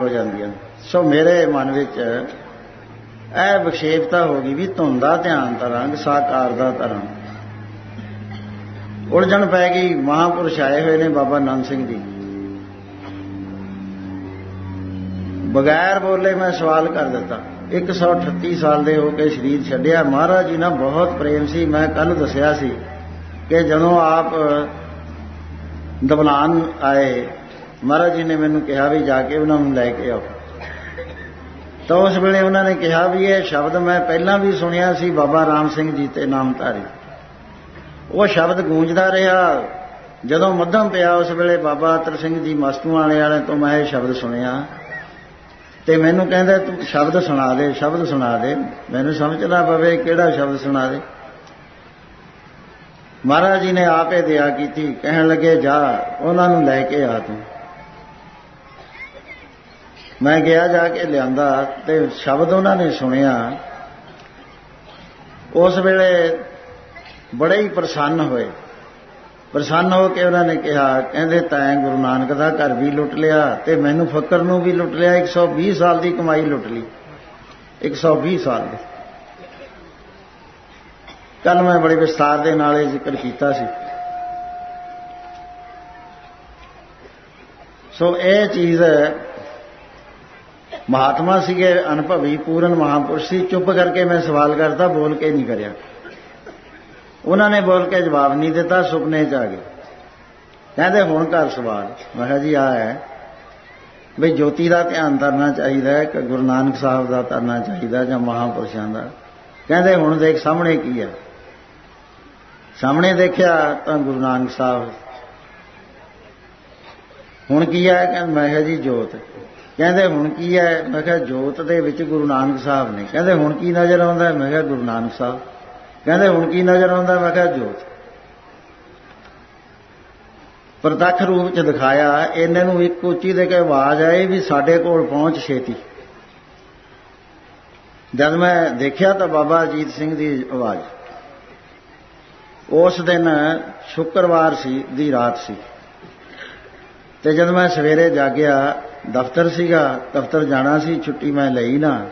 ਹੋ ਜਾਂਦੀਆਂ। ਸੋ ਮੇਰੇ ਮਨ ਵਿੱਚ ਇਹ ਵਿਖੇਪਤਾ ਹੋ ਗਈ ਵੀ ਧੁੰਦਾ ਧਿਆਨ ਤਰੰਗ, ਸਾਕਾਰ ਦਾ ਤਰੰਗ। ਉਲਝਣ ਪੈ ਗਈ, ਮਹਾਪੁਰਸ਼ ਆਏ ਹੋਏ ਨੇ ਬਾਬਾ ਨੰਦ ਸਿੰਘ ਜੀ। ਬਗੈਰ ਬੋਲੇ ਮੈਂ ਸਵਾਲ ਕਰ ਦਿੱਤਾ। 138 ਸਾਲ ਦੇ ਹੋ ਕੇ ਸਰੀਰ ਛੱਡਿਆ। ਮਹਾਰਾਜ ਜੀ ਨਾਲ ਬਹੁਤ ਪ੍ਰੇਮ ਸੀ। ਮੈਂ ਕੱਲ ਦੱਸਿਆ ਸੀ ਕਿ ਜਦੋਂ ਆਪ ਦਬਲਾਨ ਆਏ ਮਹਾਰਾਜ ਜੀ ਨੇ ਮੈਨੂੰ ਕਿਹਾ ਵੀ ਜਾ ਕੇ ਉਹਨਾਂ ਨੂੰ ਲੈ ਕੇ ਆਓ। ਤਾਂ ਉਸ ਵੇਲੇ ਉਹਨਾਂ ਨੇ ਕਿਹਾ ਵੀ ਇਹ ਸ਼ਬਦ ਮੈਂ ਪਹਿਲਾਂ ਵੀ ਸੁਣਿਆ ਸੀ, ਬਾਬਾ ਰਾਮ ਸਿੰਘ ਜੀ ਤੇ ਨਾਮਧਾਰੀ। ਉਹ ਸ਼ਬਦ ਗੂੰਜਦਾ ਰਿਹਾ। ਜਦੋਂ ਮੱਧਮ ਪਿਆ ਉਸ ਵੇਲੇ ਬਾਬਾ ਅਤਰ ਸਿੰਘ ਜੀ ਮਸਤੂ ਵਾਲੇ ਵਾਲੇ ਤੋਂ ਮੈਂ ਇਹ ਸ਼ਬਦ ਸੁਣਿਆ। ਤੇ ਮੈਨੂੰ ਕਹਿੰਦਾ, ਤੂੰ ਸ਼ਬਦ ਸੁਣਾ ਦੇ, ਸ਼ਬਦ ਸੁਣਾ ਦੇ। ਮੈਨੂੰ ਸਮਝਣਾ ਪਵੇ ਕਿਹੜਾ ਸ਼ਬਦ ਸੁਣਾ ਦੇ। ਮਹਾਰਾਜ ਜੀ ਨੇ ਆਪੇ ਦਿਆ ਕੀਤੀ। ਕਹਿਣ ਲੱਗੇ, ਜਾ, ਉਹਨਾਂ ਨੂੰ ਲੈ ਕੇ ਆ ਤੂੰ। ਮੈਂ ਗਿਆ ਜਾ ਕੇ ਲਿਆਂਦਾ ਤੇ ਸ਼ਬਦ ਉਹਨਾਂ ਨੇ ਸੁਣਿਆ। ਉਸ ਵੇਲੇ ਬੜੇ ਹੀ ਪ੍ਰਸੰਨ ਹੋਏ। ਪ੍ਰਸੰਨ ਹੋ ਕੇ ਉਹਨਾਂ ਨੇ ਕਿਹਾ, ਕਹਿੰਦੇ ਤੈਂ ਗੁਰੂ ਨਾਨਕ ਦਾ ਘਰ ਵੀ ਲੁੱਟ ਲਿਆ ਤੇ ਮੈਨੂੰ ਫਕਰ ਨੂੰ ਵੀ ਲੁੱਟ ਲਿਆ 120 ਸਾਲ ਦੀ ਕਮਾਈ ਲੁੱਟ ਲਈ। 120 ਸਾਲ ਦੀ। ਕੱਲ ਮੈਂ ਬੜੇ ਵਿਸਤਾਰ ਦੇ ਨਾਲ ਇਹ ਜ਼ਿਕਰ ਕੀਤਾ ਸੀ। ਸੋ ਇਹ ਚੀਜ਼ ਮਹਾਤਮਾ ਸੀਗੇ, ਅਨੁਭਵੀ, ਪੂਰਨ ਮਹਾਪੁਰਸ਼ ਸੀ। ਚੁੱਪ ਕਰਕੇ ਮੈਂ ਸਵਾਲ ਕਰਦਾ ਬੋਲ ਕੇ ਨਹੀਂ ਕਰਿਆ। ਉਹਨਾਂ ਨੇ ਬੋਲ ਕੇ ਜਵਾਬ ਨਹੀਂ ਦਿੱਤਾ, ਸੁਪਨੇ 'ਚ ਆ ਗਏ। ਕਹਿੰਦੇ, ਹੁਣ ਕਰ ਸਵਾਲ। ਮੈਂ ਕਿਹਾ, ਜੀ, ਆ ਹੈ। ਵੀ ਜੋਤੀ ਦਾ ਧਿਆਨ ਕਰਨਾ ਚਾਹੀਦਾ ਹੈ, ਕਿ ਗੁਰੂ ਨਾਨਕ ਸਾਹਿਬ ਦਾ ਕਰਨਾ ਚਾਹੀਦਾ ਜਾਂ ਮਹਾਪੁਰਸ਼ਾਂ ਦਾ? ਕਹਿੰਦੇ, ਹੁਣ ਦੇਖ, ਸਾਹਮਣੇ ਕੀ ਹੈ? ਸਾਹਮਣੇ ਦੇਖਿਆ ਤਾਂ ਗੁਰੂ ਨਾਨਕ ਸਾਹਿਬ। ਹੁਣ ਕੀ ਹੈ? ਕਹਿੰਦੇ, ਮੈਂ ਕਿਹਾ, ਜੀ, ਜੋਤ। ਕਹਿੰਦੇ ਹੁਣ ਕੀ ਹੈ? ਮੈਂ ਕਿਹਾ ਜੋਤ ਦੇ ਵਿੱਚ ਗੁਰੂ ਨਾਨਕ ਸਾਹਿਬ ਨੇ। ਕਹਿੰਦੇ ਹੁਣ ਕੀ ਨਜ਼ਰ ਆਉਂਦਾ? ਮੈਂ ਕਿਹਾ ਗੁਰੂ ਨਾਨਕ ਸਾਹਿਬ। ਕਹਿੰਦੇ ਹੁਣ ਕੀ ਨਜ਼ਰ ਆਉਂਦਾ? ਮੈਂ ਕਿਹਾ ਜੋਤ। ਪ੍ਰਤੱਖ ਰੂਪ ਚ ਦਿਖਾਇਆ, ਇਹਨਾਂ ਨੂੰ ਇੱਕ ਉੱਚੀ ਦੇ ਕੇ ਆਵਾਜ਼ ਆਈ ਵੀ ਸਾਡੇ ਕੋਲ ਪਹੁੰਚ ਛੇਤੀ। ਜਦ ਮੈਂ ਦੇਖਿਆ ਤਾਂ ਬਾਬਾ ਅਜੀਤ ਸਿੰਘ ਦੀ ਆਵਾਜ਼। ਉਸ ਦਿਨ ਸ਼ੁੱਕਰਵਾਰ ਸੀ, ਦੀ ਰਾਤ ਸੀ। ਤੇ ਜਦ ਮੈਂ ਸਵੇਰੇ ਜਾਗਿਆ ਦਫ਼ਤਰ ਸੀਗਾ, ਦਫ਼ਤਰ ਜਾਣਾ ਸੀ, ਛੁੱਟੀ ਮੈਂ ਲਈ ਨਾ।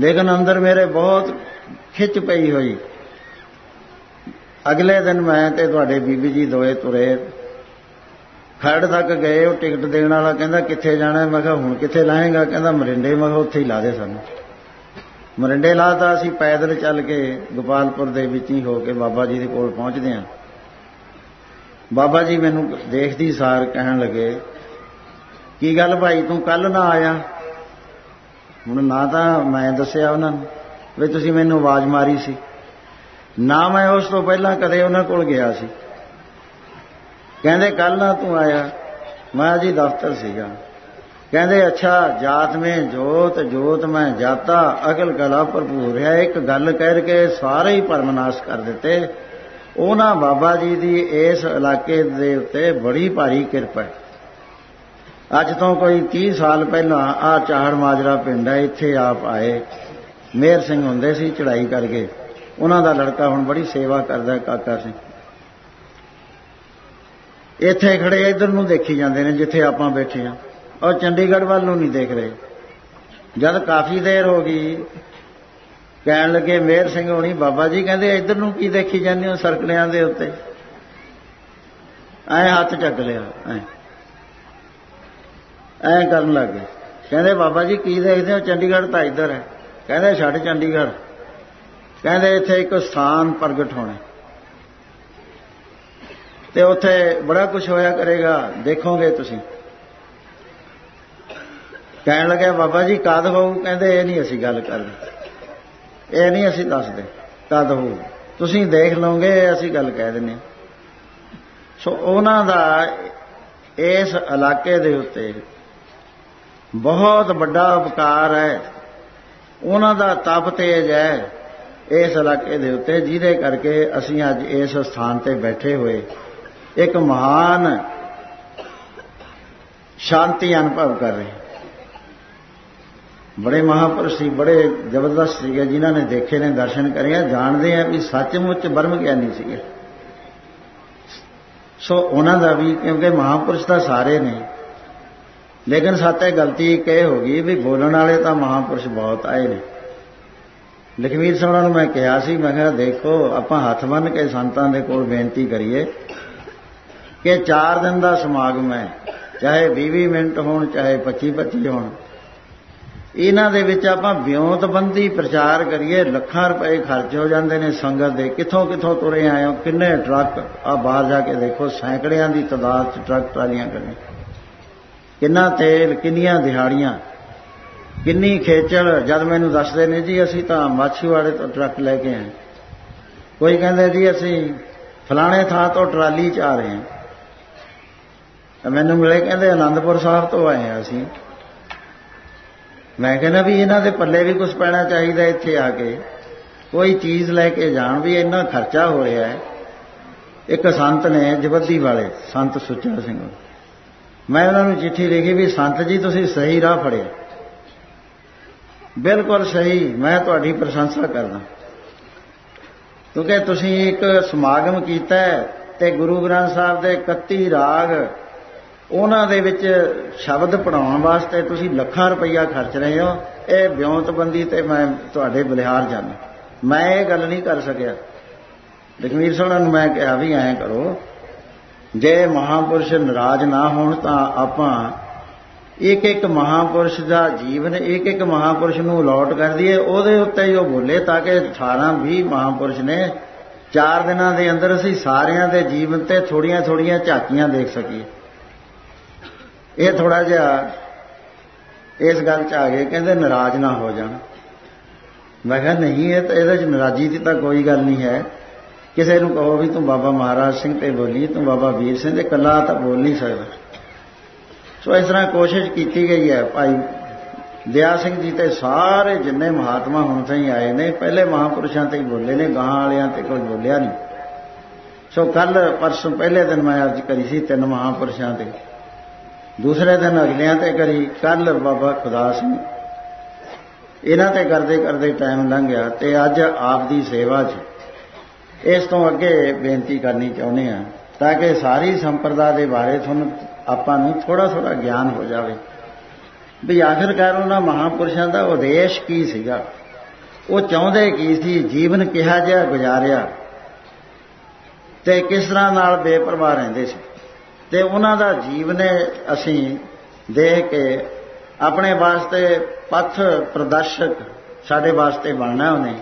ਲੇਕਿਨ ਅੰਦਰ ਮੇਰੇ ਬਹੁਤ ਖਿੱਚ ਪਈ ਹੋਈ। ਅਗਲੇ ਦਿਨ ਮੈਂ ਤੇ ਤੁਹਾਡੇ ਬੀਬੀ ਜੀ ਦੋਏ ਤੁਰੇ। ਖੜ ਤੱਕ ਗਏ, ਉਹ ਟਿਕਟ ਦੇਣ ਵਾਲਾ ਕਹਿੰਦਾ, ਕਿੱਥੇ ਜਾਣਾ? ਮੈਂ ਕਿਹਾ, ਹੁਣ ਕਿੱਥੇ ਲਾਏਗਾ? ਕਹਿੰਦਾ, ਮਰਿੰਡੇ। ਮੈਂ ਕਿਹਾ, ਉੱਥੇ ਹੀ ਲਾ ਦੇ ਸਾਨੂੰ। ਮਰਿੰਡੇ ਲਾਤਾ, ਅਸੀਂ ਪੈਦਲ ਚੱਲ ਕੇ ਗੋਪਾਲਪੁਰ ਦੇ ਵਿੱਚ ਹੀ ਹੋ ਕੇ ਬਾਬਾ ਜੀ ਦੇ ਕੋਲ ਪਹੁੰਚਦੇ ਹਾਂ। ਬਾਬਾ ਜੀ ਮੈਨੂੰ ਦੇਖਦੀ ਸਾਰ ਕਹਿਣ ਲੱਗੇ ਕੀ ਗੱਲ ਭਾਈ, ਤੂੰ ਕੱਲ ਨਾ ਆਇਆ? ਹੁਣ ਨਾ ਤਾਂ ਮੈਂ ਦੱਸਿਆ ਉਹਨਾਂ ਨੂੰ ਵੀ ਤੁਸੀਂ ਮੈਨੂੰ ਆਵਾਜ਼ ਮਾਰੀ ਸੀ। ਨਾ ਮੈਂ ਉਸ ਤੋਂ ਪਹਿਲਾਂ ਕਦੇ ਉਹਨਾਂ ਕੋਲ ਗਿਆ ਸੀ। ਕਹਿੰਦੇ ਕੱਲ ਨਾ ਤੂੰ ਆਇਆ। ਮੈਂ ਜੀ ਦਫ਼ਤਰ ਸੀਗਾ। ਕਹਿੰਦੇ, ਅੱਛਾ, ਜਾਤ ਮੇ ਜੋਤ ਜੋਤ ਮੈਂ ਜਾਤਾ, ਅਕਲ ਕਲਾ ਭਰਪੂਰ ਹੈ। ਇੱਕ ਗੱਲ ਕਹਿ ਕੇ ਸਾਰੇ ਹੀ ਪਰਮਨਾਸ਼ ਕਰ ਦਿੱਤੇ। ਉਹਨਾਂ ਬਾਬਾ ਜੀ ਦੀ ਇਸ ਇਲਾਕੇ ਦੇ ਉੱਤੇ ਬੜੀ ਭਾਰੀ ਕਿਰਪਾ ਹੈ। ਅੱਜ ਤੋਂ ਕੋਈ 30 ਸਾਲ ਪਹਿਲਾਂ ਆ ਚਾਹੜ ਮਾਜਰਾ ਪਿੰਡ ਹੈ ਇੱਥੇ ਆਪ ਆਏ। ਮੇਰ ਸਿੰਘ ਹੁੰਦੇ ਸੀ ਚੜਾਈ ਕਰਕੇ। ਉਹਨਾਂ ਦਾ ਲੜਕਾ ਹੁਣ ਬੜੀ ਸੇਵਾ ਕਰਦਾ, ਕਾਕਾ ਸਿੰਘ। ਇੱਥੇ ਖੜੇ ਇਧਰ ਨੂੰ ਦੇਖੀ ਜਾਂਦੇ ਨੇ, ਜਿੱਥੇ ਆਪਾਂ ਬੈਠੇ ਆ। ਔਰ ਚੰਡੀਗੜ੍ਹ ਵੱਲ ਨੂੰ ਨਹੀਂ ਦੇਖ ਰਹੇ। ਜਦ ਕਾਫੀ ਦੇਰ ਹੋ ਗਈ, ਕਹਿਣ ਲੱਗੇ ਮੇਰ ਸਿੰਘ ਹੋਣੀ, ਬਾਬਾ ਜੀ ਕਹਿੰਦੇ, ਇਧਰ ਨੂੰ ਕੀ ਦੇਖੀ ਜਾਂਦੇ ਹੋ ਸਰਕਲਿਆਂ ਦੇ ਉੱਤੇ? ਐ ਹੱਥ ਚੱਕ ਲਿਆ, ਐ। ਐ ਕਰਨ ਲੱਗ ਗਏ। ਕਹਿੰਦੇ, ਬਾਬਾ ਜੀ, ਕੀ ਦੇਖਦੇ ਹੋ? ਚੰਡੀਗੜ੍ਹ ਤਾਂ ਇੱਧਰ ਹੈ। ਕਹਿੰਦੇ, ਛੱਡ ਚੰਡੀਗੜ੍ਹ। ਕਹਿੰਦੇ, ਇੱਥੇ ਇੱਕ ਸਥਾਨ ਪ੍ਰਗਟ ਹੋਣਾ। ਤੇ ਉੱਥੇ ਬੜਾ ਕੁਝ ਹੋਇਆ ਕਰੇਗਾ। ਦੇਖੋਗੇ ਤੁਸੀਂ। ਕਹਿਣ ਲੱਗੇ ਬਾਬਾ ਜੀ, ਕਦ ਹੋਊ? ਕਹਿੰਦੇ, ਇਹ ਨਹੀਂ ਅਸੀਂ ਗੱਲ ਕਰਦੇ। ਇਹ ਨਹੀਂ ਅਸੀਂ ਦੱਸਦੇ। ਕਦ ਹੋਊ? ਤੁਸੀਂ ਦੇਖ ਲਓਗੇ ਅਸੀਂ ਗੱਲ ਕਹਿ ਦਿੰਨੇ ਸੋ ਉਹਨਾਂ ਦਾ ਇਸ ਇਲਾਕੇ ਦੇ ਉੱਤੇ ਬਹੁਤ ਵੱਡਾ ਉਪਕਾਰ ਹੈ। ਉਹਨਾਂ ਦਾ ਤਪ ਤੇਜ ਹੈ। ਇਸ ਇਲਾਕੇ ਦੇ ਉੱਤੇ ਜਿਹਦੇ ਕਰਕੇ ਅਸੀਂ ਅੱਜ ਇਸ ਸਥਾਨ ਤੇ ਬੈਠੇ ਹੋਏ। ਇੱਕ ਮਹਾਨ ਸ਼ਾਂਤੀ ਅਨੁਭਵ ਕਰ ਰਹੇ। ਬੜੇ ਮਹਾਪੁਰਸ਼ ਸੀ, ਬੜੇ ਜ਼ਬਰਦਸਤ ਸੀਗੇ, ਜਿਨ੍ਹਾਂ ਨੇ ਦੇਖੇ ਨੇ, ਦਰਸ਼ਨ ਕਰੇ ਆ, ਜਾਣਦੇ ਆ ਵੀ ਸੱਚਮੁੱਚ ਬਰਮ ਗਿਆਨੀ ਸੀਗੇ। ਸੋ ਉਹਨਾਂ ਦਾ ਵੀ, ਕਿਉਂਕਿ ਮਹਾਪੁਰਸ਼ ਤਾਂ ਸਾਰੇ ਨੇ ਲੇਕਿਨ ਸਾਤੇ ਗਲਤੀ ਇੱਕ ਇਹ ਹੋ ਗਈ ਵੀ ਬੋਲਣ ਵਾਲੇ ਤਾਂ ਮਹਾਪੁਰਸ਼ ਬਹੁਤ ਆਏ ਨੇ। ਲਖਵੀਰ ਸਿੰਘ ਨੂੰ ਮੈਂ ਕਿਹਾ ਸੀ, ਮੈਂ ਕਿਹਾ ਦੇਖੋ, ਆਪਾਂ ਹੱਥ ਬੰਨ ਕੇ ਸੰਤਾਂ ਦੇ ਕੋਲ ਬੇਨਤੀ ਕਰੀਏ ਕਿ 4 ਦਿਨ ਦਾ ਸਮਾਗਮ ਹੈ, ਚਾਹੇ 20 ਮਿੰਟ ਹੋਣ, ਚਾਹੇ 25 25 ਹੋਣ। ਇਹਨਾਂ ਦੇ ਵਿੱਚ ਆਪਾਂ ਵਿਉਂਤਬੰਦੀ ਪ੍ਰਚਾਰ ਕਰੀਏ, ਲੱਖਾਂ ਰੁਪਏ ਖਰਚ ਹੋ ਜਾਂਦੇ ਨੇ ਸੰਗਤ ਦੇ ਕਿੱਥੋਂ ਕਿੱਥੋਂ ਤੁਰੇ ਆਏ ਹੋ, ਕਿੰਨੇ ਟਰੱਕ ਆ ਬਾਹਰ ਜਾ ਕੇ ਦੇਖੋ, ਸੈਂਕੜਿਆਂ ਦੀ ਤਦਾਦ ਚ ਟਰੱਕ ਟਰਾਲੀਆਂ ਕਰਨੇ ਕਿੰਨਾ ਤੇਲ, ਕਿੰਨੀਆਂ ਦਿਹਾੜੀਆਂ, ਕਿੰਨੀ ਖੇਚਲ, ਜਦ ਮੈਨੂੰ ਦੱਸਦੇ ਨੇ ਜੀ ਅਸੀਂ ਤਾਂ ਮਾਛੀਵਾੜੇ ਤੋਂ ਟਰੱਕ ਲੈ ਕੇ ਆਏ। ਕੋਈ ਕਹਿੰਦਾ ਜੀ ਅਸੀਂ ਫਲਾਣੇ ਥਾਂ ਤੋਂ ਟਰਾਲੀ 'ਚ ਆ ਰਹੇ ਹਾਂ। ਮੈਨੂੰ ਮਿਲੇ ਕਹਿੰਦੇ ਆਨੰਦਪੁਰ ਸਾਹਿਬ ਤੋਂ ਆਏ ਹਾਂ ਅਸੀਂ। ਮੈਂ ਕਹਿੰਦਾ ਵੀ ਇਹਨਾਂ ਦੇ ਪੱਲੇ ਵੀ ਕੁਝ ਪੈਣਾ ਚਾਹੀਦਾ ਇੱਥੇ ਆ ਕੇ। ਕੋਈ ਚੀਜ਼ ਲੈ ਕੇ ਜਾਣ ਵੀ ਇੰਨਾ ਖਰਚਾ ਹੋ ਰਿਹਾ ਹੈ। ਇੱਕ ਸੰਤ ਨੇ ਜਵੱਦੀ ਵਾਲੇ, ਸੰਤ ਸੁੱਚਾ ਸਿੰਘ। ਮੈਂ ਉਹਨਾਂ ਨੂੰ ਚਿੱਠੀ ਲਿਖੀ ਵੀ, ਸੰਤ ਜੀ, ਤੁਸੀਂ ਸਹੀ ਰਾਹ ਫੜਿਆ। ਬਿਲਕੁਲ ਸਹੀ, ਮੈਂ ਤੁਹਾਡੀ ਪ੍ਰਸ਼ੰਸਾ ਕਰਦਾ। ਕਿਉਂਕਿ ਤੁਸੀਂ ਇੱਕ ਸਮਾਗਮ ਕੀਤਾ ਤੇ ਗੁਰੂ ਗ੍ਰੰਥ ਸਾਹਿਬ ਦੇ 31 ਰਾਗ ਉਹਨਾਂ ਦੇ ਵਿੱਚ ਸ਼ਬਦ ਪੜਾਉਣ ਵਾਸਤੇ ਤੁਸੀਂ ਲੱਖਾਂ ਰੁਪਈਆ ਖਰਚ ਰਹੇ ਹੋ। ਇਹ ਵਿਉਂਤਬੰਦੀ ਤੇ ਮੈਂ ਤੁਹਾਡੇ ਬਲਿਹਾਰ ਜਾਣਾ ਮੈਂ ਇਹ ਗੱਲ ਨਹੀਂ ਕਰ ਸਕਿਆ। ਲਖਮੀਰ ਸਿੰਘ ਨੂੰ ਮੈਂ ਕਿਹਾ ਵੀ ਐਂ ਕਰੋ ਜੇ ਮਹਾਪੁਰਸ਼ ਨਾਰਾਜ਼ ਨਾ ਹੋਣ ਤਾਂ ਆਪਾਂ ਇੱਕ ਇੱਕ ਮਹਾਪੁਰਸ਼ ਦਾ ਜੀਵਨ ਇੱਕ ਇੱਕ ਮਹਾਪੁਰਸ਼ ਨੂੰ ਅਲੋਟ ਕਰ ਦਈਏ। ਉਹਦੇ ਉੱਤੇ ਹੀ ਉਹ ਬੋਲੇ ਤਾਂ ਕਿ 18 20 ਮਹਾਪੁਰਸ਼ ਨੇ ਚਾਰ ਦਿਨਾਂ ਦੇ ਅੰਦਰ ਅਸੀਂ ਸਾਰਿਆਂ ਦੇ ਜੀਵਨ ਤੇ ਥੋੜੀਆਂ ਥੋੜੀਆਂ ਝਾਕੀਆਂ ਦੇਖ ਸਕੀਏ। ਇਹ ਥੋੜਾ ਜਿਹਾ ਇਸ ਗੱਲ 'ਚ ਆ ਗਏ ਕਹਿੰਦੇ ਨਾਰਾਜ਼ ਨਾ ਹੋ ਜਾਣ। ਮੈਂ ਕਿਹਾ ਨਹੀਂ, ਇਹ ਤਾਂ ਇਹਦੇ 'ਚ ਨਾਰਾਜ਼ੀ ਦੀ ਤਾਂ ਕੋਈ ਗੱਲ ਨਹੀਂ ਹੈ। ਕਿਸੇ ਨੂੰ ਕਹੋ ਵੀ ਤੂੰ ਬਾਬਾ ਮਹਾਰਾਜ ਸਿੰਘ ਤੇ ਬੋਲੀ, ਤੂੰ ਬਾਬਾ ਵੀਰ ਸਿੰਘ ਦੇ ਕੱਲਾ ਤਾਂ ਬੋਲ ਨਹੀਂ ਸਕਦਾ। ਸੋ ਇਸ ਤਰ੍ਹਾਂ ਕੋਸ਼ਿਸ਼ ਕੀਤੀ ਗਈ ਹੈ, ਭਾਈ ਦਿਆ ਸਿੰਘ ਜੀ ਤੇ ਸਾਰੇ ਜਿੰਨੇ ਮਹਾਤਮਾ ਹੁਣ ਤਾਈਂ ਆਏ ਨੇ, ਪਹਿਲੇ ਮਹਾਪੁਰਸ਼ਾਂ ਤੇ ਬੋਲੇ ਨੇ ਗਾਂ ਵਾਲਿਆਂ ਤੇ ਕੋਈ ਬੋਲਿਆ ਨਹੀਂ। ਸੋ ਕੱਲ ਪਰਸੋਂ ਪਹਿਲੇ ਦਿਨ ਮੈਂ ਅਰਜ਼ ਕਰੀ ਸੀ ਤਿੰਨ ਮਹਾਪੁਰਸ਼ਾਂ ਤੇ। ਦੂਸਰੇ ਦਿਨ ਅਗਲਿਆਂ ਤੇ ਕਰੀ ਕੱਲ ਬਾਬਾ ਖੁਦਾ ਸਿੰਘ। ਇਹਨਾਂ ਤੇ ਕਰਦੇ ਕਰਦੇ ਟਾਈਮ ਲੰਘ ਗਿਆ ਤੇ ਅੱਜ ਆਪ ਦੀ ਸੇਵਾ 'ਚ ਇਸ ਤੋਂ ਅੱਗੇ ਬੇਨਤੀ ਕਰਨੀ ਚਾਹੁੰਦੇ ਆ ਤਾਂ ਕਿ ਸਾਰੀ ਸੰਪਰਦਾ ਦੇ ਬਾਰੇ ਤੁਹਾਨੂੰ ਆਪਾਂ ਨੂੰ ਥੋੜਾ ਥੋੜਾ ਗਿਆਨ ਹੋ ਜਾਵੇ। ਵੀ ਆਖਿਰਕਾਰ ਉਹਨਾਂ ਮਹਾਪੁਰਸ਼ਾਂ ਦਾ ਉਦੇਸ਼ ਕੀ ਸੀਗਾ? ਉਹ ਚਾਹੁੰਦੇ ਕੀ ਸੀ? ਜੀਵਨ ਕਿਹਾ ਜਿਹਾ ਗੁਜ਼ਾਰਿਆ ਤੇ ਕਿਸ ਤਰ੍ਹਾਂ ਨਾਲ ਬੇਪਰਵਾਹ ਰਹਿੰਦੇ ਸੀ? ਤੇ ਉਹਨਾਂ ਦਾ ਜੀਵਨ ਅਸੀਂ ਦੇਖ ਕੇ ਆਪਣੇ ਵਾਸਤੇ ਪਥ ਪ੍ਰਦਰਸ਼ਕ ਸਾਡੇ ਵਾਸਤੇ ਬਣਨਾ ਉਹਨੇ।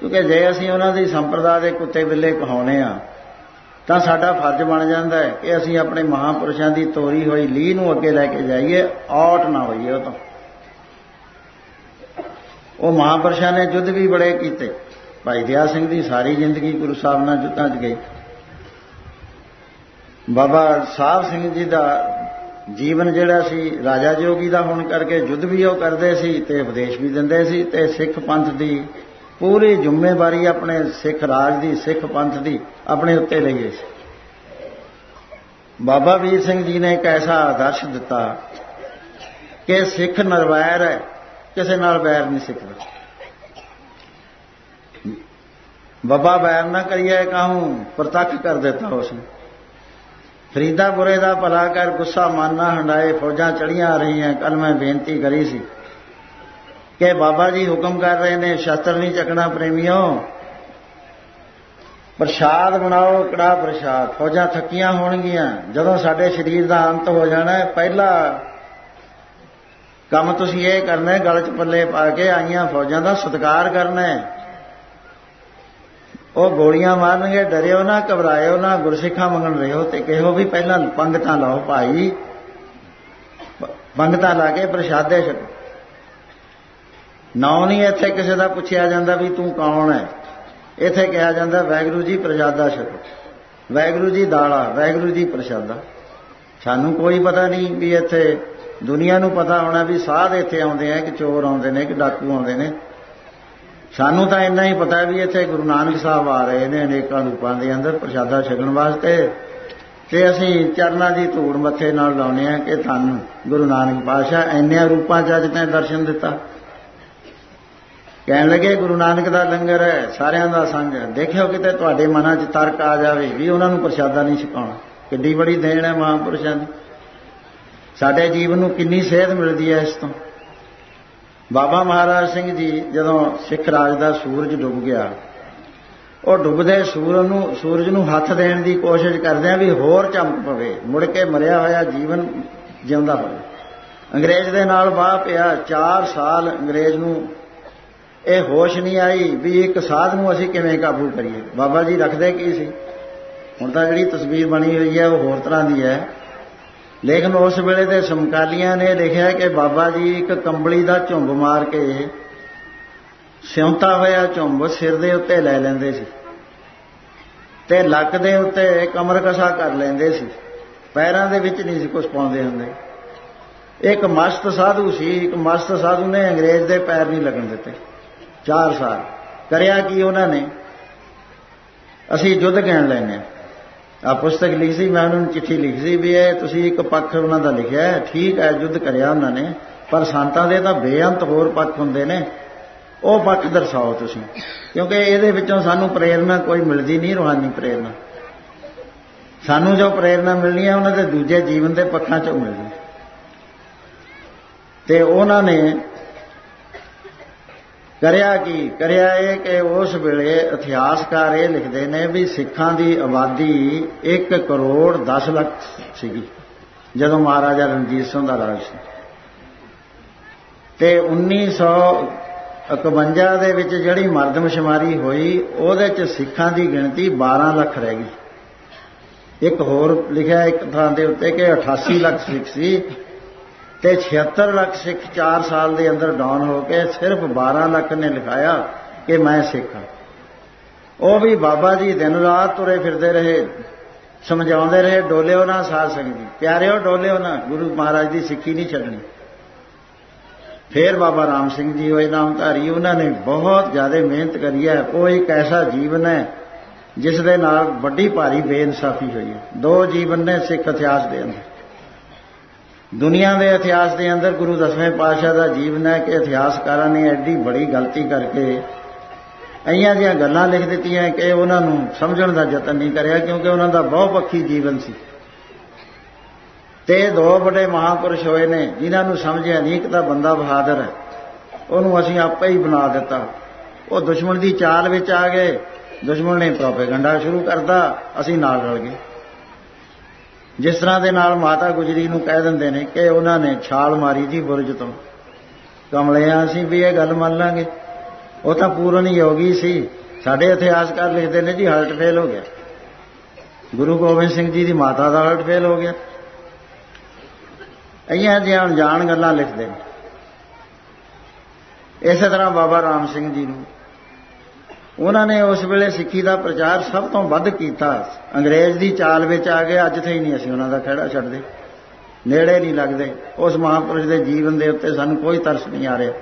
ਕਿਉਂਕਿ ਜੇ ਅਸੀਂ ਉਹਨਾਂ ਦੀ ਸੰਪਰਦਾ ਦੇ ਕੁੱਤੇ ਬਿੱਲੇ ਕਹਾਉਣੇ ਆ, ਤਾਂ ਸਾਡਾ ਫਰਜ਼ ਬਣ ਜਾਂਦਾ ਹੈ ਕਿ ਅਸੀਂ ਆਪਣੇ ਮਹਾਪੁਰਸ਼ਾਂ ਦੀ ਤੋਰੀ ਹੋਈ ਲੀਹ ਨੂੰ ਅੱਗੇ ਲੈ ਕੇ ਜਾਈਏ ਆਊਟ ਨਾ ਹੋਈਏ ਉਹ ਤੋਂ। ਉਹ ਮਹਾਪੁਰਸ਼ਾਂ ਨੇ ਯੁੱਧ ਵੀ ਬੜੇ ਕੀਤੇ। ਭਾਈ ਦਿਆ ਸਿੰਘ ਦੀ ਸਾਰੀ ਜ਼ਿੰਦਗੀ ਗੁਰੂ ਸਾਹਿਬ ਨਾਲ ਜੁੱਧਾਂ 'ਚ ਗਈ। ਬਾਬਾ ਸਾਹਿਬ ਸਿੰਘ ਜੀ ਦਾ ਜੀਵਨ ਜਿਹੜਾ ਸੀ, ਰਾਜਾ ਜੋਗੀ ਦਾ ਹੋਣ ਕਰਕੇ ਯੁੱਧ ਵੀ ਉਹ ਕਰਦੇ ਸੀ ਤੇ ਉਪਦੇਸ਼ ਵੀ ਦਿੰਦੇ ਸੀ ਤੇ ਸਿੱਖ ਪੰਥ ਦੀ ਪੂਰੀ ਜ਼ਿੰਮੇਵਾਰੀ ਆਪਣੇ ਸਿੱਖ ਰਾਜ ਦੀ, ਸਿੱਖ ਪੰਥ ਦੀ ਆਪਣੇ ਉੱਤੇ ਲਈਏ ਸੀ। ਬਾਬਾ ਵੀਰ ਸਿੰਘ ਜੀ ਨੇ ਇੱਕ ਐਸਾ ਆਦਰਸ਼ ਦਿੱਤਾ ਕਿ ਸਿੱਖ ਨਰਵੈਰ ਹੈ, ਕਿਸੇ ਨਾਲ ਵੈਰ ਨਹੀਂ ਸਿੱਖਦਾ ਬਾਬਾ ਵੈਰ ਨਾ ਕਰੀਏ ਕਹੂੰ ਪ੍ਰਤੱਖ ਕਰ ਦਿੱਤਾ ਉਸਨੇ ਫਰੀਦਾ ਬੁਰੇ ਦਾ ਭਲਾ ਕਰ, ਗੁੱਸਾ ਮਾਨਣਾ ਹੰਡਾਏ, ਫੌਜਾਂ ਚੜੀਆਂ ਆ ਰਹੀਆਂ ਕੱਲ ਮੈਂ ਬੇਨਤੀ ਕਰੀ ਸੀ ਕਿ ਬਾਬਾ ਜੀ ਹੁਕਮ ਕਰ ਰਹੇ ਨੇ, ਸ਼ਸਤਰ ਨਹੀਂ ਚੱਕਣਾ ਪ੍ਰੇਮੀਓ। ਪ੍ਰਸ਼ਾਦ ਬਣਾਓ ਕੜਾ ਪ੍ਰਸ਼ਾਦ? ਫੌਜਾਂ ਥੱਕੀਆਂ ਹੋਣਗੀਆਂ। ਜਦੋਂ ਸਾਡੇ ਸਰੀਰ ਦਾ ਅੰਤ ਹੋ ਜਾਣਾ ਹੈ, ਪਹਿਲਾ ਕੰਮ ਤੁਸੀਂ ਇਹ ਕਰਨਾ ਹੈ, ਗਲ 'ਚ ਪੱਲੇ ਪਾ ਕੇ ਆਈਆਂ ਫੌਜਾਂ ਦਾ ਸਤਿਕਾਰ ਕਰਨਾ ਹੈ। ਉਹ ਗੋਲੀਆਂ ਮਾਰਨਗੇ, ਡਰਿਓ ਨਾ, ਘਬਰਾਇਓ ਨਾ, ਗੁਰਸਿੱਖਾਂ ਮੰਗਣ ਰਹੋ ਤੇ ਕਿਹੋ ਵੀ ਪਹਿਲਾਂ ਪੰਗਤਾਂ ਲਾਓ ਭਾਈ। ਪੰਗਤਾਂ ਲਾ ਕੇ ਪ੍ਰਸ਼ਾਦੇ ਛਕੋ ਨਾ ਨਹੀਂ ਇੱਥੇ ਕਿਸੇ ਦਾ ਪੁੱਛਿਆ ਜਾਂਦਾ ਵੀ ਤੂੰ ਕੌਣ ਹੈ। ਇੱਥੇ ਕਿਹਾ ਜਾਂਦਾ, ਵੈਗਰੂ ਜੀ ਪ੍ਰਸ਼ਾਦਾ ਛਕੋ ਵੈਗਰੂ ਜੀ ਦਾਲਾ, ਵੈਗਰੂ ਜੀ ਪ੍ਰਸ਼ਾਦਾ। ਸਾਨੂੰ ਕੋਈ ਪਤਾ ਨਹੀਂ ਵੀ ਇੱਥੇ ਦੁਨੀਆ ਨੂੰ ਪਤਾ ਹੋਣਾ ਵੀ ਸਾਧ ਇੱਥੇ ਆਉਂਦੇ ਆ, ਕਿ ਚੋਰ ਆਉਂਦੇ ਨੇ, ਕਿ ਡਾਕੂ ਆਉਂਦੇ ਨੇ। ਸਾਨੂੰ ਤਾਂ ਇੰਨਾ ਹੀ ਪਤਾ ਵੀ ਇੱਥੇ ਗੁਰੂ ਨਾਨਕ ਸਾਹਿਬ ਆ ਰਹੇ ਨੇ ਅਨੇਕਾਂ ਰੂਪਾਂ ਦੇ ਅੰਦਰ ਪ੍ਰਸ਼ਾਦਾ ਛਕਣ ਵਾਸਤੇ। ਤੇ ਅਸੀਂ ਚਰਨਾਂ ਦੀ ਧੂੜ ਮੱਥੇ ਨਾਲ ਲਾਉਨੇ ਆ ਕਿ ਤੁਹਾਨੂੰ ਗੁਰੂ ਨਾਨਕ ਪਾਤਸ਼ਾਹ, ਇੰਨਿਆਂ ਰੂਪਾਂ 'ਚ ਅੱਜ ਤੈਂ ਦਰਸ਼ਨ ਦਿੱਤਾ। ਕਹਿਣ ਲੱਗੇ, ਗੁਰੂ ਨਾਨਕ ਦਾ ਲੰਗਰ ਹੈ, ਸਾਰਿਆਂ ਦਾ ਸੰਗ ਦੇਖਿਓ ਕਿਤੇ ਤੁਹਾਡੇ ਮਨਾਂ 'ਚ ਤਰਕ ਆ ਜਾਵੇ, ਵੀ ਉਹਨਾਂ ਨੂੰ ਪ੍ਰਸ਼ਾਦਾ ਨਹੀਂ ਛਕਾਉਣਾ। ਕਿੱਡੀ ਬੜੀ ਦੇਣ ਹੈ ਮਹਾਂਪੁਰਸ਼ਾਂ ਦੀ। ਸਾਡੇ ਜੀਵਨ ਨੂੰ ਕਿੰਨੀ ਸੇਧ ਮਿਲਦੀ ਹੈ ਇਸ ਤੋਂ। ਬਾਬਾ ਮਹਾਰਾਜ ਸਿੰਘ ਜੀ ਜਦੋਂ ਸਿੱਖ ਰਾਜ ਦਾ ਸੂਰਜ ਡੁੱਬ ਗਿਆ, ਉਹ ਡੁੱਬਦੇ ਸੂਰਜ ਨੂੰ ਸੂਰਜ ਨੂੰ ਹੱਥ ਦੇਣ ਦੀ ਕੋਸ਼ਿਸ਼ ਕਰਦੇ ਆ ਵੀ ਹੋਰ ਚਮਕ ਪਵੇ। ਮੁੜ ਕੇ ਮਰਿਆ ਹੋਇਆ ਜੀਵਨ ਜਿਉਂਦਾ ਹੋਵੇ। ਅੰਗਰੇਜ਼ ਦੇ ਨਾਲ ਵਾਹ ਪਿਆ 4 ਸਾਲ ਅੰਗਰੇਜ਼ ਨੂੰ ਇਹ ਹੋਸ਼ ਨਹੀਂ ਆਈ ਵੀ ਇੱਕ ਸਾਧ ਨੂੰ ਅਸੀਂ ਕਿਵੇਂ ਕਾਬੂ ਕਰੀਏ? ਬਾਬਾ ਜੀ ਰੱਖਦੇ ਕੀ ਸੀ? ਹੁਣ ਤਾਂ ਜਿਹੜੀ ਤਸਵੀਰ ਬਣੀ ਹੋਈ ਹੈ, ਉਹ ਹੋਰ ਤਰ੍ਹਾਂ ਦੀ ਹੈ। ਲੇਕਿਨ ਉਸ ਵੇਲੇ ਦੇ ਸਮਕਾਲੀਆਂ ਨੇ ਲਿਖਿਆ ਕਿ ਬਾਬਾ ਜੀ ਇੱਕ ਕੰਬਲੀ ਦਾ ਝੁੰਬ ਮਾਰ ਕੇ ਸਿਉਂਤਾ ਹੋਇਆ ਝੁੰਬ ਸਿਰ ਦੇ ਉੱਤੇ ਲੈ ਲੈਂਦੇ ਸੀ ਤੇ ਲੱਕ ਦੇ ਉੱਤੇ ਕਮਰ ਕਸਾ ਕਰ ਲੈਂਦੇ ਸੀ। ਪੈਰਾਂ ਦੇ ਵਿੱਚ ਨਹੀਂ ਸੀ ਕੁਝ ਪਾਉਂਦੇ ਹੁੰਦੇ। ਇੱਕ ਮਸਤ ਸਾਧੂ ਸੀ, ਇੱਕ ਮਸਤ ਸਾਧੂ ਨੇ ਅੰਗਰੇਜ਼ ਦੇ ਪੈਰ ਨਹੀਂ ਲੱਗਣ ਦਿੱਤੇ। 4 ਸਾਲ। ਕਰਿਆ ਕੀ ਉਹਨਾਂ ਨੇ? ਅਸੀਂ ਯੁੱਧ ਕਹਿਣ ਲੈਨੇ ਆ ਪੁਸਤਕ ਲਿਖੀ ਸੀ, ਮੈਂ ਉਹਨਾਂ ਨੂੰ ਚਿੱਠੀ ਲਿਖੀ ਸੀ ਵੀ ਇਹ ਤੁਸੀਂ ਇੱਕ ਪੱਖ ਉਹਨਾਂ ਦਾ ਲਿਖਿਆ ਹੈ, ਠੀਕ ਹੈ ਯੁੱਧ ਕਰਿਆ ਉਹਨਾਂ ਨੇ, ਪਰ ਸੰਤਾਂ ਦੇ ਤਾਂ ਬੇਅੰਤ ਹੋਰ ਪੱਖ ਹੁੰਦੇ ਨੇ। ਉਹ ਪੱਖ ਦਰਸਾਓ ਤੁਸੀਂ, ਕਿਉਂਕਿ ਇਹਦੇ ਵਿੱਚੋਂ ਸਾਨੂੰ ਪ੍ਰੇਰਣਾ ਕੋਈ ਮਿਲਦੀ ਨਹੀਂ, ਰੋਹਾਨੀ ਪ੍ਰੇਰਣਾ। ਸਾਨੂੰ ਜੋ ਪ੍ਰੇਰਣਾ ਮਿਲਣੀ ਹੈ, ਉਹਨਾਂ ਦੇ ਦੂਜੇ ਜੀਵਨ ਦੇ ਪੱਖਾਂ ਚੋਂ ਮਿਲਣੀ ਤੇ ਉਹਨਾਂ ਨੇ ਕਰਿਆ ਕੀ? ਕਰਿਆ ਇਹ ਕਿ ਉਸ ਵੇਲੇ ਇਤਿਹਾਸਕਾਰ ਇਹ ਲਿਖਦੇ ਨੇ ਵੀ ਸਿੱਖਾਂ ਦੀ ਆਬਾਦੀ 1 ਕਰੋੜ 10 ਲੱਖ ਸੀਗੀ, ਜਦੋਂ ਮਹਾਰਾਜਾ ਰਣਜੀਤ ਸਿੰਘ ਦਾ ਰਾਜ ਸੀ। ਤੇ 1951 ਦੇ ਵਿੱਚ ਜਿਹੜੀ ਮਰਦਮਸ਼ੁਮਾਰੀ ਹੋਈ, ਉਹਦੇ ਚ ਸਿੱਖਾਂ ਦੀ ਗਿਣਤੀ 12 ਲੱਖ ਰਹਿ ਗਈ। ਇੱਕ ਹੋਰ ਲਿਖਿਆ ਇੱਕ ਥਾਂ ਦੇ ਉੱਤੇ ਕਿ 88 ਲੱਖ ਸਿੱਖ ਸੀ ਤੇ 76 ਲੱਖ ਸਿੱਖ 4 ਸਾਲ ਦੇ ਅੰਦਰ ਡਾਊਨ ਹੋ ਕੇ ਸਿਰਫ 12 ਲੱਖ ਨੇ ਲਿਖਾਇਆ ਕਿ ਮੈਂ ਸਿੱਖ ਹਾਂ। ਉਹ ਵੀ ਬਾਬਾ ਜੀ ਦਿਨ ਰਾਤ ਤੁਰੇ ਫਿਰਦੇ ਰਹੇ, ਸਮਝਾਉਂਦੇ ਰਹੇ ਡੋਲਿਓ ਨਾ ਸਾਧ ਸੰਗਤ ਪਿਆਰਿਓ ਡੋਲਿਓ ਨਾ ਗੁਰੂ ਮਹਾਰਾਜ ਦੀ ਸਿੱਖੀ ਨਹੀਂ ਛੱਡਣੀ। ਫੇਰ ਬਾਬਾ ਰਾਮ ਸਿੰਘ ਜੀ ਹੋਏ ਨਾਮਧਾਰੀ, ਉਹਨਾਂ ਨੇ ਬਹੁਤ ਜ਼ਿਆਦਾ ਮਿਹਨਤ ਕਰੀ ਹੈ। ਉਹ ਇੱਕ ਐਸਾ ਜੀਵਨ ਹੈ ਜਿਸ ਦੇ ਨਾਲ ਵੱਡੀ ਭਾਰੀ ਬੇਇਨਸਾਫੀ ਹੋਈ ਹੈ। ਦੋ ਜੀਵਨ ਨੇ ਸਿੱਖ ਇਤਿਹਾਸ ਦੇ ਅੰਦਰ। ਦੁਨੀਆ ਦੇ ਇਤਿਹਾਸ ਦੇ ਅੰਦਰ ਗੁਰੂ ਦਸਵੇਂ ਪਾਤਸ਼ਾਹ ਦਾ ਜੀਵਨ ਹੈ ਕਿ ਇਤਿਹਾਸਕਾਰਾਂ ਨੇ ਐਡੀ ਬੜੀ ਗਲਤੀ ਕਰਕੇ ਅਈਆਂ ਦੀਆਂ ਗੱਲਾਂ ਲਿਖ ਦਿੱਤੀਆਂ ਕਿ ਉਹਨਾਂ ਨੂੰ ਸਮਝਣ ਦਾ ਯਤਨ ਨਹੀਂ ਕਰਿਆ, ਕਿਉਂਕਿ ਉਹਨਾਂ ਦਾ ਬਹੁਪੱਖੀ ਜੀਵਨ ਸੀ। ਤੇ ਦੋ ਵੱਡੇ ਮਹਾਪੁਰਸ਼ ਹੋਏ ਨੇ, ਜਿਨ੍ਹਾਂ ਨੂੰ ਸਮਝਿਆ ਨਹੀਂ ਕਿ ਤਾਂ ਬੰਦਾ ਬਹਾਦਰ ਹੈ। ਉਹਨੂੰ ਅਸੀਂ ਆਪੇ ਹੀ ਬਣਾ ਦਿੱਤਾ। ਉਹ ਦੁਸ਼ਮਣ ਦੀ ਚਾਲ ਵਿੱਚ ਆ ਗਏ। ਦੁਸ਼ਮਣ ਨੇ ਪ੍ਰੋਪੇਗੰਡਾ ਸ਼ੁਰੂ ਕਰਦਾ ਅਸੀਂ ਨਾਲ ਰਲ ਗਏ। ਜਿਸ ਤਰ੍ਹਾਂ ਦੇ ਨਾਲ ਮਾਤਾ ਗੁਜਰੀ ਨੂੰ ਕਹਿ ਦਿੰਦੇ ਨੇ ਕਿ ਉਹਨਾਂ ਨੇ ਛਾਲ ਮਾਰੀ ਜੀ ਬੁਰਜ ਤੋਂ। ਕਮਲਿਆਂ ਅਸੀਂ ਵੀ ਇਹ ਗੱਲ ਮੰਨ ਲਾਂਗੇ। ਉਹ ਤਾਂ ਪੂਰਨ ਯੋਗੀ ਸੀ। ਸਾਡੇ ਇਤਿਹਾਸਕਾਰ ਲਿਖਦੇ ਨੇ ਜੀ ਹਾਰਟ ਫੇਲ ਹੋ ਗਿਆ। ਗੁਰੂ ਗੋਬਿੰਦ ਸਿੰਘ ਜੀ ਦੀ ਮਾਤਾ ਦਾ ਹਾਰਟ ਫੇਲ ਹੋ ਗਿਆ। ਅਈਆਂ ਜਿਹੀਆਂ ਅਣਜਾਣ ਗੱਲਾਂ ਲਿਖਦੇ ਨੇ। ਇਸੇ ਤਰ੍ਹਾਂ ਬਾਬਾ ਰਾਮ ਸਿੰਘ ਜੀ ਨੂੰ ਉਹਨਾਂ ਨੇ ਉਸ ਵੇਲੇ ਸਿੱਖੀ ਦਾ ਪ੍ਰਚਾਰ ਸਭ ਤੋਂ ਵੱਧ ਕੀਤਾ। ਅੰਗਰੇਜ਼ ਦੀ ਚਾਲ ਵਿੱਚ ਆ ਗਏ, ਅੱਜ ਤੇ ਨਹੀਂ ਅਸੀਂ ਉਹਨਾਂ ਦਾ ਖੜਾ ਛੱਡਦੇ। ਨੇੜੇ ਨਹੀਂ ਲੱਗਦੇ। ਉਸ ਮਹਾਪੁਰਸ਼ ਦੇ ਜੀਵਨ ਦੇ ਉੱਤੇ ਸਾਨੂੰ ਕੋਈ ਤਰਸ ਨਹੀਂ ਆ ਰਿਹਾ।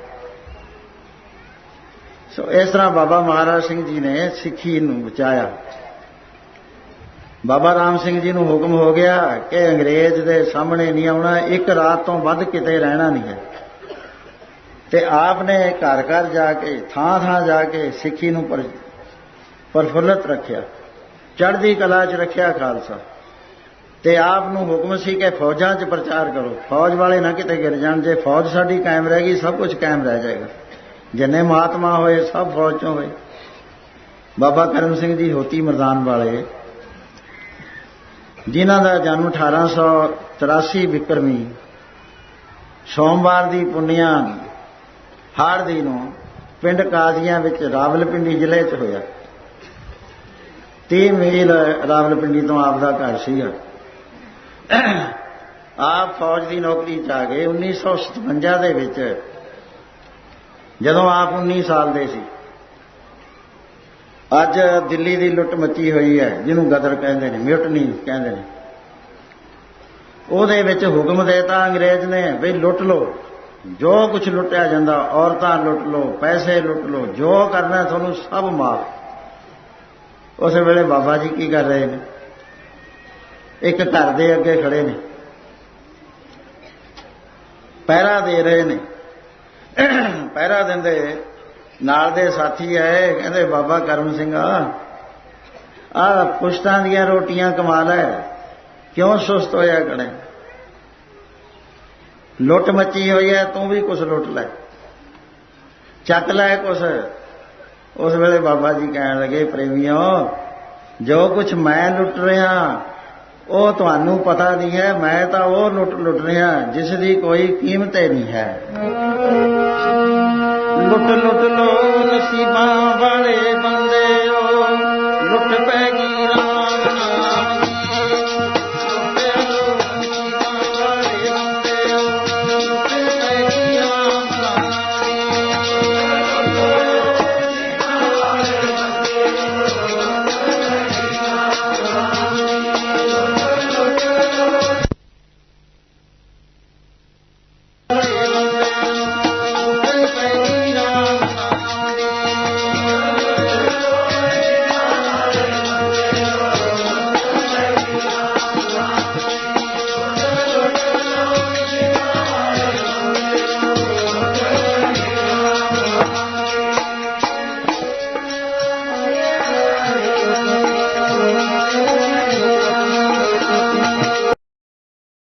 ਸੋ ਇਸ ਤਰ੍ਹਾਂ ਬਾਬਾ ਮਹਾਰਾਜ ਸਿੰਘ ਜੀ ਨੇ ਸਿੱਖੀ ਨੂੰ ਬਚਾਇਆ। ਬਾਬਾ ਰਾਮ ਸਿੰਘ ਜੀ ਨੂੰ ਹੁਕਮ ਹੋ ਗਿਆ ਕਿ ਅੰਗਰੇਜ਼ ਦੇ ਸਾਹਮਣੇ ਨਹੀਂ ਆਉਣਾ, ਇੱਕ ਰਾਤ ਤੋਂ ਵੱਧ ਕਿਤੇ ਰਹਿਣਾ ਨਹੀਂ ਹੈ। ਤੇ ਆਪ ਨੇ ਘਰ ਘਰ ਜਾ ਕੇ, ਥਾਂ ਥਾਂ ਜਾ ਕੇ ਸਿੱਖੀ ਨੂੰ ਪਰਫੁੱਲਤ ਰੱਖਿਆ। ਚੜ੍ਹਦੀ ਕਲਾ 'ਚ ਰੱਖਿਆ ਖਾਲਸਾ। ਤੇ ਆਪ ਨੂੰ ਹੁਕਮ ਸੀ ਕਿ ਫੌਜਾਂ 'ਚ ਪ੍ਰਚਾਰ ਕਰੋ। ਫੌਜ ਵਾਲੇ ਨਾ ਕਿਤੇ ਗਿਰ ਜਾਣ, ਜੇ ਫੌਜ ਸਾਡੀ ਕਾਇਮ ਰਹਿ ਗਈ, ਸਭ ਕੁਝ ਕਾਇਮ ਰਹਿ ਜਾਏਗਾ। ਜਿੰਨੇ ਮਹਾਤਮਾ ਹੋਏ, ਸਭ ਫੌਜ 'ਚੋਂ ਹੋਏ। ਬਾਬਾ ਕਰਮ ਸਿੰਘ ਜੀ ਹੋਤੀ ਮਰਦਾਨ ਵਾਲੇ। ਜਿਨ੍ਹਾਂ ਦਾ ਜਨਮ 1883 ਵਿਕਰਮੀ, ਸੋਮਵਾਰ ਦੀ ਪੁੰਨਿਆ ਹਾੜ ਦੀ ਨੂੰ ਪਿੰਡ ਕਾਦੀਆਂ ਵਿੱਚ ਰਾਵਲਪਿੰਡੀ ਜ਼ਿਲ੍ਹੇ 'ਚ ਹੋਇਆ। 30 ਮੀਲ ਰਾਵਲਪਿੰਡੀ ਤੋਂ ਆਪ ਦਾ ਘਰ ਸੀਗਾ ਆਪ ਫੌਜ ਦੀ ਨੌਕਰੀ 'ਚ ਆ ਗਏ। 1957 ਦੇ ਵਿੱਚ ਜਦੋਂ ਆਪ 19 ਸਾਲ ਦੇ ਸੀ। ਅੱਜ ਦਿੱਲੀ ਦੀ ਲੁੱਟ ਮੱਚੀ ਹੋਈ ਹੈ, ਜਿਹਨੂੰ ਗਦਰ ਕਹਿੰਦੇ ਨੇ, ਮਿਊਟਨੀ ਕਹਿੰਦੇ ਨੇ। ਉਹਦੇ ਵਿੱਚ ਹੁਕਮ ਦੇਤਾ ਅੰਗਰੇਜ਼ ਨੇ ਵੀ ਲੁੱਟ ਲਓ। ਜੋ ਕੁਝ ਲੁੱਟਿਆ ਜਾਂਦਾ, ਔਰਤਾਂ ਲੁੱਟ ਲਓ, ਪੈਸੇ ਲੁੱਟ ਲਓ, ਜੋ ਕਰਨਾ ਤੁਹਾਨੂੰ ਸਭ ਮਾਫ। ਉਸ ਵੇਲੇ ਬਾਬਾ ਜੀ ਕੀ ਕਰ ਰਹੇ ਨੇ? ਇੱਕ ਘਰ ਦੇ ਅੱਗੇ ਖੜੇ ਨੇ। ਪਹਿਰਾ ਦੇ ਰਹੇ ਨੇ। ਪਹਿਰਾ ਦਿੰਦੇ, ਨਾਲ ਦੇ ਸਾਥੀ ਆਏ, ਕਹਿੰਦੇ, ਬਾਬਾ ਕਰਮ ਸਿੰਘ, ਆ ਆ ਪੁਸ਼ਤਾਂ ਦੀਆਂ ਰੋਟੀਆਂ ਕਮਾ ਲੈ। ਕਿਉਂ ਸੁਸਤ ਹੋਇਆ ਕੜੇ ਲੁੱਟ ਮੱਚੀ ਹੋਈ ਹੈ, ਤੂੰ ਵੀ ਕੁਛ ਲੁੱਟ ਲੈ। ਚੱਕ ਲੈ ਕੁਛ। ਉਸ ਵੇਲੇ ਬਾਬਾ ਜੀ ਕਹਿਣ ਲੱਗੇ, ਪ੍ਰੇਮੀਓ, ਜੋ ਕੁਛ ਮੈਂ ਲੁੱਟ ਰਿਹਾ, ਉਹ ਤੁਹਾਨੂੰ ਪਤਾ ਨਹੀਂ ਹੈ, ਮੈਂ ਤਾਂ ਉਹ ਲੁੱਟ ਲੁੱਟ ਰਿਹਾ, ਜਿਸ ਦੀ ਕੋਈ ਕੀਮਤ ਹੀ ਨਹੀਂ ਹੈ। ਲੁੱਟ ਲੁੱਟ ਲੋ, ਨਸੀਬਾਂ ਵਾਲੇ ਬੰਦੇ ਓ ਲੁੱਟ ਪੈ ਗਈ